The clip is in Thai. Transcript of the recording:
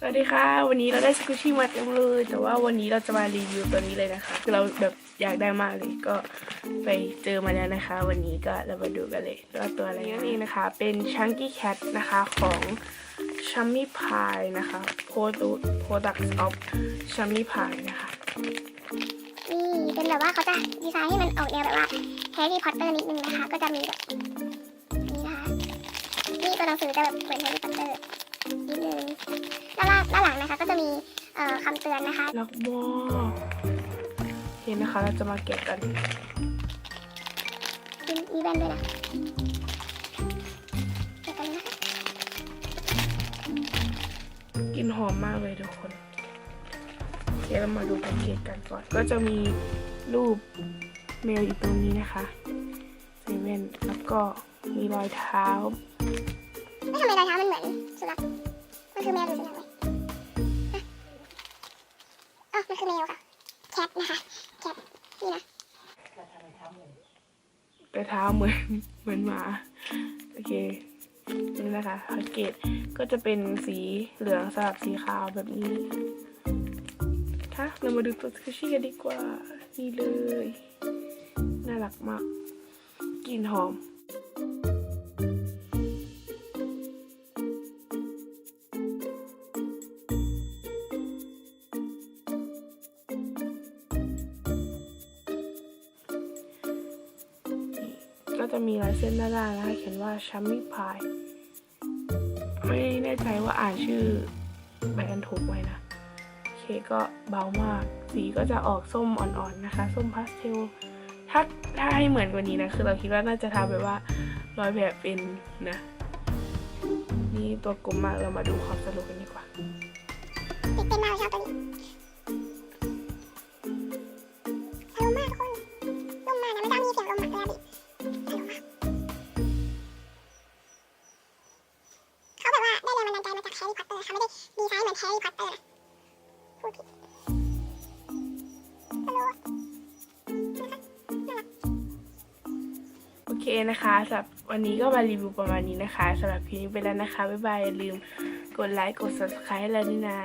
สวัสดีค่ะ วันนี้เราได้สกุชี่มาเต็มเลย แต่ว่าวันนี้เราจะมารีวิวตัวนี้เลยนะคะคือเราแบบอยากได้มากเลยก็ไปเจอมาแล้วนะคะ วันนี้ก็เรามาดูกันเลยว่าตัวอะไรนั่นเองนะคะ เป็น Chunky Cat นะคะของ Chummy Pie นะคะ Product Products of Chummy Pie นะคะนี่เป็นแบบว่าเขาจะดีไซน์ให้มันออกแนวแบบว่าแฮร์รี่พอตเตอร์นิดนึงนะคะ ก็จะมีแบบนี่นะคะนี่ตัวหนังสือจะแบบเหมือนแฮร์รี่พอตเตอร์ นิดนึงด้านล่างด้านหลังนะคะ ก็จะมีเอ่อคำเตือนนะคะรักมากเห็นนะคะเราจะมาแกะกันมีมีแว่นด้วยนะเดี๋ยวกันนะคะกลินหอมมากเลยทุกคนโอเคเรามาดูแพ็กเกจกันก่อน ก็จะมีรูปแมวอยู่ตรงนี้นะคะเซเว่นแล้วก็มีรอยเท้า คือแมวหรือสุนัขอ๋อมันคือแมวค่ะ แคทนะคะ แคทนี่นะแต่เท้าเหมือนเหมือนหมา โอเค นี่นะคะแพ็กเกจก็จะเป็นสีเหลืองสลับสีขาวแบบนี้ค่ะเรามาดูตัวสคชี่กันดีกว่า นี่เลย น่ารักมาก กลิ่นหอม ก็จะมีลายเส้นด้านล่างนะคะเขียนว่าชัมมี่พายไม่แน่ใจว่าอ่านชื่อแบรนด์ถูกไหมนะโอเคก็เบามาก สีก็จะออกส้มอ่อนๆนะคะ ส้มพาสเทลถ้าถ้าให้เหมือนกว่านี้นะ คือเราคิดว่าน่าจะทำแบบว่ารอยแบบเป็นนะ นี่ตัวกลมมากเรามาดูความสรุปกันดีกว่า ร์รี่พอตเตอร์เขาไม่ได้ดีไซน์เหมือนแฮร์รี่พอตเตอร์นะพูดผิดฮัลโหลนะคะน่ารักโอเคนะคะสำหรับวันนี้ก็มารีวิวประมาณนี้นะคะสำหรับคลิปนี้ไปแล้วนะคะ บ๊ายบายอย่าลืมกดไลค์ กด subscribe ให้เราด้วยนะ